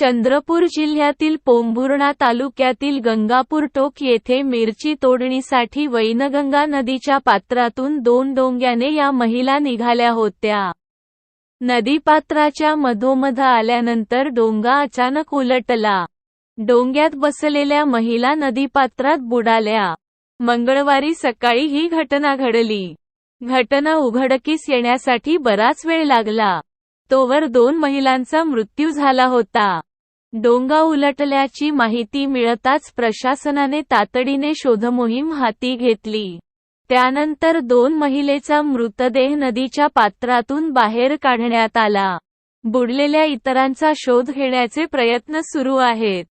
चंद्रपूर जिल्ह्यातील पोंभुर्णा तालुक्यातील गंगापूर टोक येथे मिरची तोडणीसाठी वैनगंगा नदीच्या पात्रातून दोन डोंग्याने या महिला निघाल्या होत्या. नदीपात्राच्या मधोमध आल्यानंतर डोंगा अचानक उलटला. डोंग्यात बसलेल्या महिला नदीपात्रात बुडाल्या. मंगळवारी सकाळी ही घटना घडली. घटना उघडकीस येण्यासाठी बराच वेळ लागला. तोवर दोन महिलांचा मृत्यू झाला होता. डोंगा उलटल्याची माहिती मिळताच प्रशासनाने तातडीने शोधमोहीम हाती घेतली. त्यानंतर दोन महिलेचा मृतदेह नदीच्या पात्रातून बाहेर काढण्यात आला. बुडलेल्या इतरांचा शोध घेण्याचे प्रयत्न सुरू आहेत.